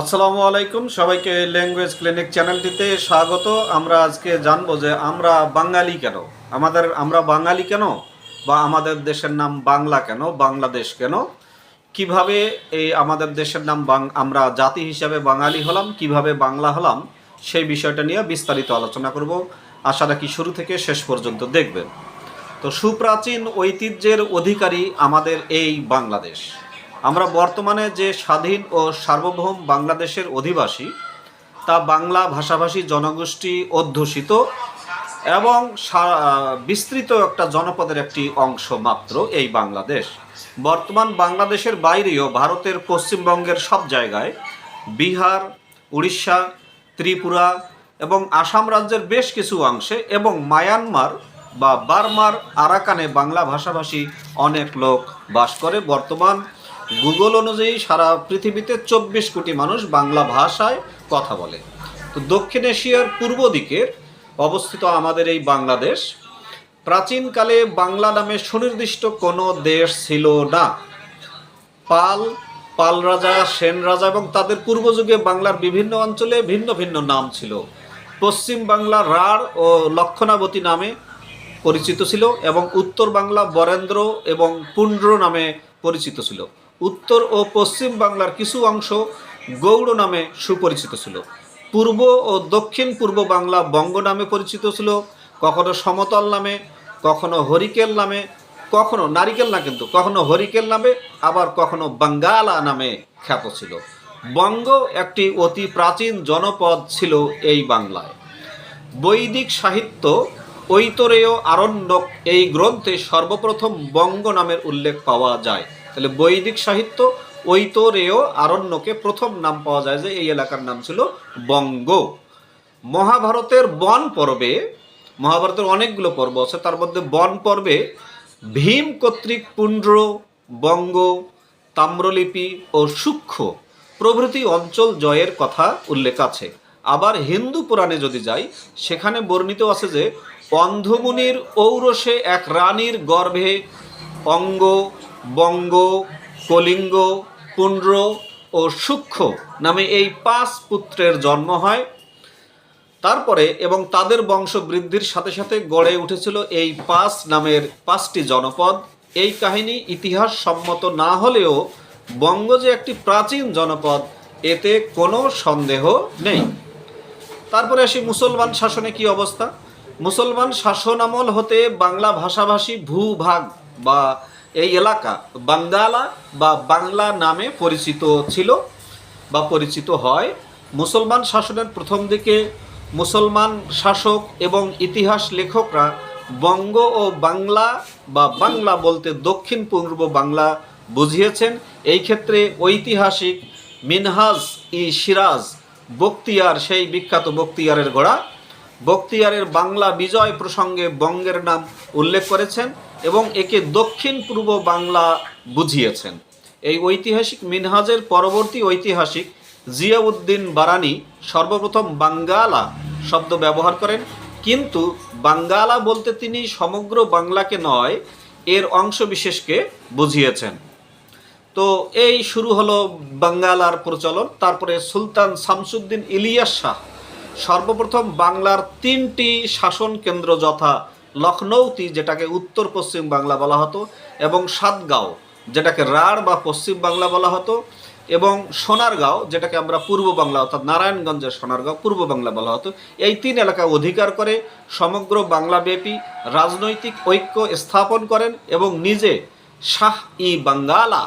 আসসালামু আলাইকুম, সবাইকে ল্যাঙ্গুয়েজ ক্লিনিক চ্যানেলটিতে স্বাগত। আমরা আজকে জানব যে আমরা বাঙালি কেন? আমাদের, আমরা বাঙালি কেন? বা আমাদের দেশের নাম বাংলা কেন? বাংলাদেশ কেন? কীভাবে এই আমাদের দেশের নাম বাং, আমরা জাতি হিসাবে বাঙালি হলাম, কীভাবে বাংলা হলাম, সেই বিষয়টা নিয়ে বিস্তারিত আলোচনা করব। আশা রাখি শুরু থেকে শেষ পর্যন্ত দেখবেন। তো সুপ্রাচীন ঐতিহ্যের অধিকারী আমাদের এই বাংলাদেশ। আমরা বর্তমানে যে স্বাধীন ও সার্বভৌম বাংলাদেশের অধিবাসী, তা বাংলা ভাষাভাষী জনগোষ্ঠী অধ্যুষিত এবং বিস্তৃত একটা জনপদের একটি অংশ মাত্র এই বাংলাদেশ। বর্তমান বাংলাদেশের বাইরেও ভারতের পশ্চিমবঙ্গের সব জায়গায় বিহার, উড়িষ্যা, ত্রিপুরা এবং আসাম রাজ্যের বেশ কিছু অংশে এবং মায়ানমার বা বার্মার আরাকানে বাংলা ভাষাভাষী অনেক লোক বাস করে। বর্তমান গুগল অনুযায়ী সারা পৃথিবীতে চব্বিশ কোটি মানুষ বাংলা ভাষায় কথা বলে। তো দক্ষিণ এশিয়ার পূর্ব দিকের অবস্থিত আমাদের এই বাংলাদেশ, প্রাচীনকালে বাংলা নামে সুনির্দিষ্ট কোনো দেশ ছিল না। পাল পাল রাজা, সেন রাজা এবং তাদের পূর্বযুগে বাংলার বিভিন্ন অঞ্চলে ভিন্ন ভিন্ন নাম ছিল। পশ্চিম বাংলা রাঢ় ও লক্ষণাবতী নামে পরিচিত ছিল এবং উত্তর বাংলা বরেন্দ্র এবং পুণ্ড্র নামে পরিচিত ছিল। উত্তর ও পশ্চিম বাংলার কিছু অংশ গৌড় নামে সুপরিচিত ছিল। পূর্ব ও দক্ষিণ পূর্ব বাংলা বঙ্গ নামে পরিচিত ছিল। কখনো সমতল নামে, কখনো হরিকেল নামে, কখনো নারিকেল না কিন্তু, কখনো হরিকেল নামে, আবার কখনো বাঙ্গালা নামে খ্যাত ছিল। বঙ্গ একটি অতি প্রাচীন জনপদ ছিল এই বাংলায়। বৈদিক সাহিত্য ঐতরেয় আরণ্যক এই গ্রন্থে সর্বপ্রথম বঙ্গ নামের উল্লেখ পাওয়া যায়। তাহলে বৈদিক সাহিত্য ঐতরেয় আরণ্যকে প্রথম নাম পাওয়া যায় যে এই এলাকার নাম ছিল বঙ্গ। মহাভারতের বন পর্বে, মহাভারতের অনেকগুলো পর্ব আছে, তার মধ্যে বন পর্বে ভীম কর্তৃক পুণ্ড্র বঙ্গ, তাম্রলিপি ও সূক্ষ্ম প্রভৃতি অঞ্চল জয়ের কথা উল্লেখ আছে। আবার হিন্দু পুরাণে যদি যাই, সেখানে বর্ণিত আছে যে অন্ধমুনির ঔরসে এক রানীর গর্ভে অঙ্গ বঙ্গ, কলিঙ্গ পুণ্ড্র ও সূক্ষ্ম নামে এই পাঁচ পুত্রের জন্ম হয়। তারপরে এবং তাদের বংশ বৃদ্ধির সাথে সাথে গড়ে উঠেছিল এই পাঁচ নামের পাঁচটি জনপদ। এই কাহিনী ইতিহাস সম্মত না হলেও বঙ্গ যে একটি প্রাচীন জনপদ, এতে কোনো সন্দেহ নেই। তারপরে আসি মুসলমান শাসনে কি অবস্থা? মুসলমান শাসন আমল হতে বাংলা ভাষাভাষী ভূভাগ বা এই এলাকা বাঙ্গালা বা বাংলা নামে পরিচিত ছিল বা পরিচিত হয়। মুসলমান শাসনের প্রথম দিকে মুসলমান শাসক এবং ইতিহাস লেখকরা বঙ্গ ও বাংলা বা বাংলা বলতে দক্ষিণ পূর্ব বাংলা বুঝিয়েছেন। এই ক্ষেত্রে ঐতিহাসিক মিনহাজ ই সিরাজ বক্তিয়ার, সেই বিখ্যাত বক্তিয়ারের ঘোড়া বক্তিয়ারের বাংলা বিজয় প্রসঙ্গে বঙ্গের নাম উল্লেখ করেছেন এবং একে দক্ষিণ পূর্ব বাংলা বুঝিয়েছেন। এই ঐতিহাসিক মিনহাজের পরবর্তী ঐতিহাসিক জিয়াউদ্দিন বারানি সর্বপ্রথম বাঙ্গালা শব্দ ব্যবহার করেন, কিন্তু বাঙ্গালা বলতে তিনি সমগ্র বাংলাকে নয়, এর অংশ বিশেষকে বুঝিয়েছেন। তো এই শুরু হলো বাঙ্গালার প্রচলন, তারপরে সুলতান শামসুদ্দিন ইলিয়াস শাহ। সর্বপ্রথম বাংলার তিনটি শাসন কেন্দ্র যথা লখনৌতি, যেটাকে উত্তর পশ্চিম বাংলা বলা হতো, এবং সাতগাঁও, যেটাকে রাঢ় বা পশ্চিম বাংলা বলা হতো, এবং সোনারগাঁও, যেটাকে আমরা পূর্ব বাংলা অর্থাৎ নারায়ণগঞ্জের সোনারগাঁও, পূর্ব বাংলা বলা হতো। এই তিন এলাকা অধিকার করে, সমগ্র বাংলাব্যাপী রাজনৈতিক ঐক্য স্থাপন করেন এবং নিজে শাহ ই বাঙ্গালা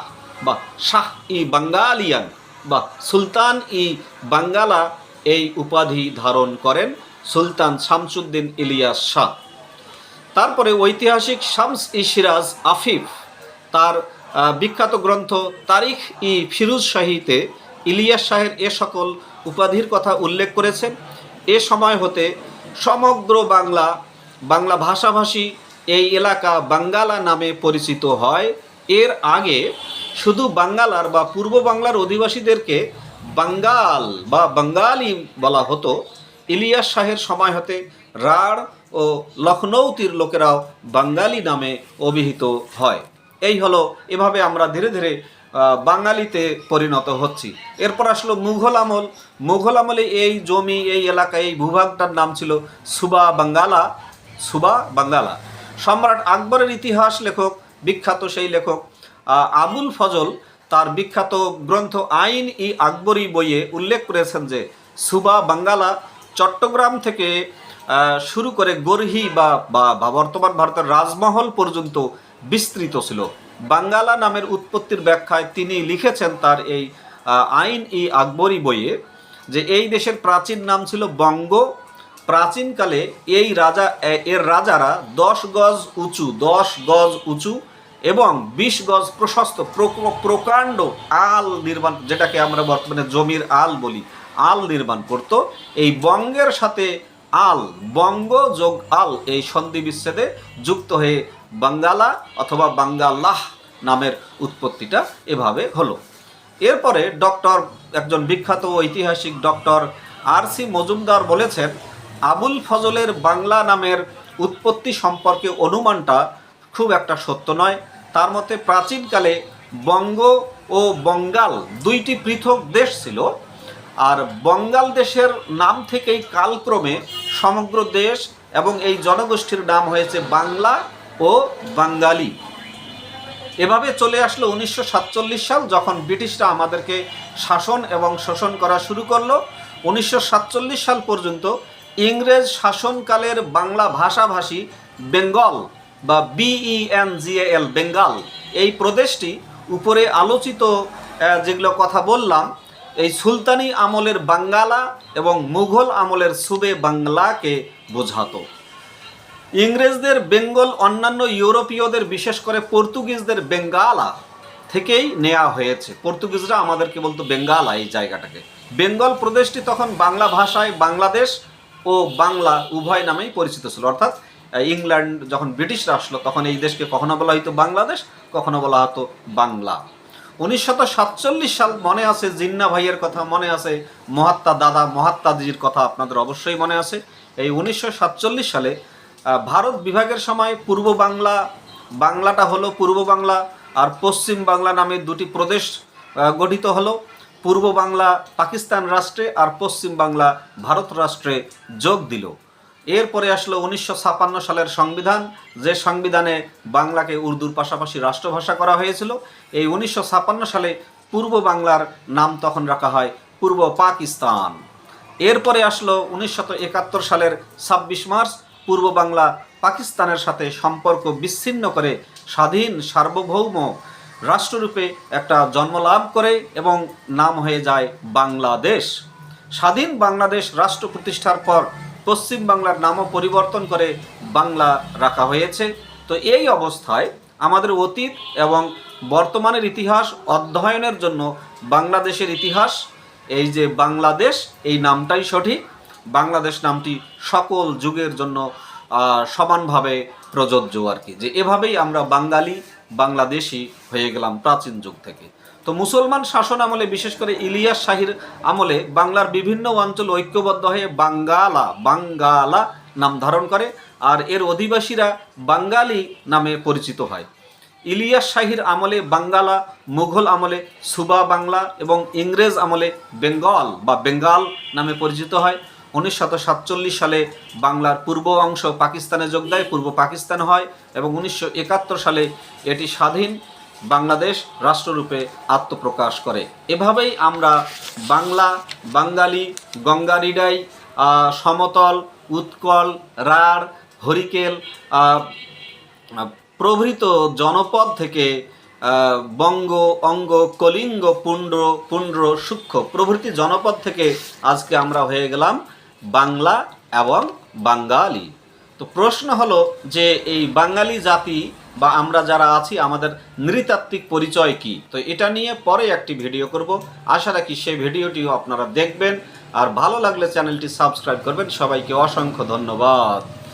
বা শাহ ই বাঙ্গালিয়ান বা সুলতান ই বাঙ্গালা এই উপাধি ধারণ করেন সুলতান শামসুদ্দিন ইলিয়াস শাহ। তারপরে ঐতিহাসিক শামস ই সিরাজ আফিফ তার বিখ্যাত গ্রন্থ তারিখ ই ফিরুজ শাহীতে ইলিয়াস শাহের এ সকল উপাধির কথা উল্লেখ করেছেন। এ সময় হতে সমগ্র বাংলা বাংলা ভাষাভাষী এই এলাকা বাঙ্গালা নামে পরিচিত হয়। এর আগে শুধু বাঙ্গালার বা পূর্ব বাংলার অধিবাসীদেরকে বাঙ্গাল বা বাঙ্গালি বলা হতো, ইলিয়াস শাহের সময় হতে রাঢ় ও লখনৌতির লোকেরাও বাঙ্গালি নামে অভিহিত হয়। এই হলো, এভাবে আমরা ধীরে ধীরে বাঙালিতে পরিণত হচ্ছি। এরপর আসলো মুঘল আমল। মুঘল আমলে এই জমি, এই এলাকা, এই ভূভাগটার নাম ছিল সুবা বাঙ্গালা সুবা বাঙ্গালা। সম্রাট আকবরের ইতিহাস লেখক, বিখ্যাত সেই লেখক আবুল ফজল তার বিখ্যাত গ্রন্থ আইন ই আকবরী বইয়ে উল্লেখ করেছেন যে, সুবা বাঙ্গালা চট্টগ্রাম থেকে শুরু করে গরহি বা বা বর্তমান ভারতের রাজমহল পর্যন্ত বিস্তৃত ছিল। বাঙ্গালা নামের উৎপত্তির ব্যাখ্যায় তিনি লিখেছেন তার এই আইন ই আকবরী বইয়ে যে, এই দেশের প্রাচীন নাম ছিল বঙ্গ। প্রাচীনকালে এই রাজা এর রাজারা দশ গজ উঁচু, দশ গজ উঁচু এবং বিশ গজ প্রশস্ত প্রক- প্রকাণ্ড আল নির্মাণ, যেটাকে আমরা বর্তমানে জমির আল বলি, আল নির্মাণ করত। এই বঙ্গের সাথে আল, বঙ্গ যোগ আল এই সন্ধি বিচ্ছেদে যুক্ত হয়ে বাঙ্গালা অথবা বাঙ্গালাহ নামের উৎপত্তিটা এভাবে হলো। এরপরে ডক্টর, একজন বিখ্যাত ঐতিহাসিক ডক্টর আর সি মজুমদার বলেছেন, আবুল ফজলের বাংলা নামের উৎপত্তি সম্পর্কে অনুমানটা খুব একটা সত্য নয়। তার মতে প্রাচীনকালে বঙ্গ ও বঙ্গাল দুইটি পৃথক দেশ ছিল, আর বঙ্গাল দেশের নাম থেকেই কালক্রমে সমগ্র দেশ এবং এই জনগোষ্ঠীর নাম হয়েছে বাংলা ও বাঙ্গালি এভাবে চলে আসলো উনিশশো সাতচল্লিশ সাল, যখন ব্রিটিশরা আমাদেরকে শাসন এবং শোষণ করা শুরু করল। উনিশশো সাতচল্লিশ সাল পর্যন্ত ইংরেজ শাসনকালের বাংলা ভাষাভাষী বেঙ্গল বা বিইএন জিএল বেঙ্গাল এই প্রদেশটি উপরে আলোচিত যেগুলো কথা বললাম, এই সুলতানি আমলের বাঙ্গালা এবং মুঘল আমলের সুবে বাংলাকে বোঝাতো। ইংরেজদের বেঙ্গল, অন্যান্য ইউরোপীয়দের, বিশেষ করে পর্তুগিজদের বেঙ্গালা থেকেই নেওয়া হয়েছে। পর্তুগিজরা আমাদেরকে বলতো বেঙ্গালা এই জায়গাটাকে। বেঙ্গল প্রদেশটি তখন বাংলা ভাষায় বাংলাদেশ ও বাংলা উভয় নামেই পরিচিত ছিল। অর্থাৎ ইংল্যান্ড যখন ব্রিটিশরা আসলো, তখন এই দেশকে কখনো বলা হতো বাংলাদেশ, কখনো বলা হতো বাংলা। উনিশশত সাতচল্লিশ সাল মনে আছে, জিন্না ভাইয়ের কথা মনে আছে, মহাত্মা দাদা মহাত্মাজির কথা আপনাদের অবশ্যই মনে আছে। এই উনিশশো সাতচল্লিশ সালে ভারত বিভাগের সময় পূর্ব বাংলা, বাংলাটা হলো পূর্ব বাংলা, আর পশ্চিম বাংলা নামে দুটি প্রদেশ গঠিত হলো। পূর্ব বাংলা পাকিস্তান রাষ্ট্রে আর পশ্চিম বাংলা ভারত রাষ্ট্রে যোগ দিল। এরপরে আসলো উনিশশো সালের সংবিধান। যে সংবিধানে বাংলাকে উর্দুর পাশাপাশি রাষ্ট্রভাষা করা হয়েছিল, এই উনিশশো সালে পূর্ব বাংলার নাম তখন রাখা হয় পূর্ব পাকিস্তান। এরপরে আসলো উনিশশো একাত্তর সালের ছাব্বিশ মার্চ, পূর্ব বাংলা পাকিস্তানের সাথে সম্পর্ক বিচ্ছিন্ন করে স্বাধীন সার্বভৌম রাষ্ট্ররূপে একটা জন্ম লাভ করে এবং নাম হয়ে যায় বাংলাদেশ। স্বাধীন বাংলাদেশ রাষ্ট্র প্রতিষ্ঠার পর পশ্চিম বাংলার নামও পরিবর্তন করে বাংলা রাখা হয়েছে। তো এই অবস্থায় আমাদের অতীত এবং বর্তমানের ইতিহাস অধ্যয়নের জন্য বাংলাদেশের ইতিহাস, এই যে বাংলাদেশ, এই নামটাই সঠিক। বাংলাদেশ নামটি সকল যুগের জন্য সমানভাবে প্রযোজ্য আর কি। যে এভাবেই আমরা বাঙালি বাংলাদেশি হয়ে গেলাম প্রাচীন যুগ থেকে। তো মুসলমান শাসন আমলে, বিশেষ করে ইলিয়াস শাহির আমলে, বাংলার বিভিন্ন অঞ্চল ঐক্যবদ্ধ হয়ে বাঙ্গালা বাঙ্গালা নাম ধারণ করে আর এর অধিবাসীরা বাঙ্গালি নামে পরিচিত হয়। ইলিয়াস শাহির আমলে বাঙ্গালা, মুঘল আমলে সুবা বাংলা এবং ইংরেজ আমলে বেঙ্গল বা বেঙ্গাল নামে পরিচিত হয়। উনিশশো সাতচল্লিশ সালে বাংলার পূর্ব অংশ পাকিস্তানে যোগ দেয়, পূর্ব পাকিস্তান হয় এবং উনিশশো একাত্তর সালে এটি স্বাধীন বাংলাদেশ রাষ্ট্ররূপে আত্মপ্রকাশ করে। এভাবেই আমরা বাংলা, বাঙালি, গঙ্গারিডাই সমতল, উৎকল, রাঢ়, হরিকেল প্রভৃত জনপদ থেকে বঙ্গ, অঙ্গ, কলিঙ্গ পুণ্ড্র পুণ্ড্র সূক্ষ্ম প্রভৃতি জনপদ থেকে আজকে আমরা হয়ে গেলাম। বাংলা এবং বাঙালি। তো প্রশ্ন হলো যে এই বাঙালি জাতি বা আমরা যারা আছি, আমাদের নৃতাত্ত্বিক পরিচয় কি? তো এটা নিয়ে পরে একটি ভিডিও করব। আশা রাখি সেই ভিডিওটিও আপনারা দেখবেন। আর ভালো লাগলে চ্যানেলটি সাবস্ক্রাইব করবেন। সবাইকে অসংখ্য ধন্যবাদ।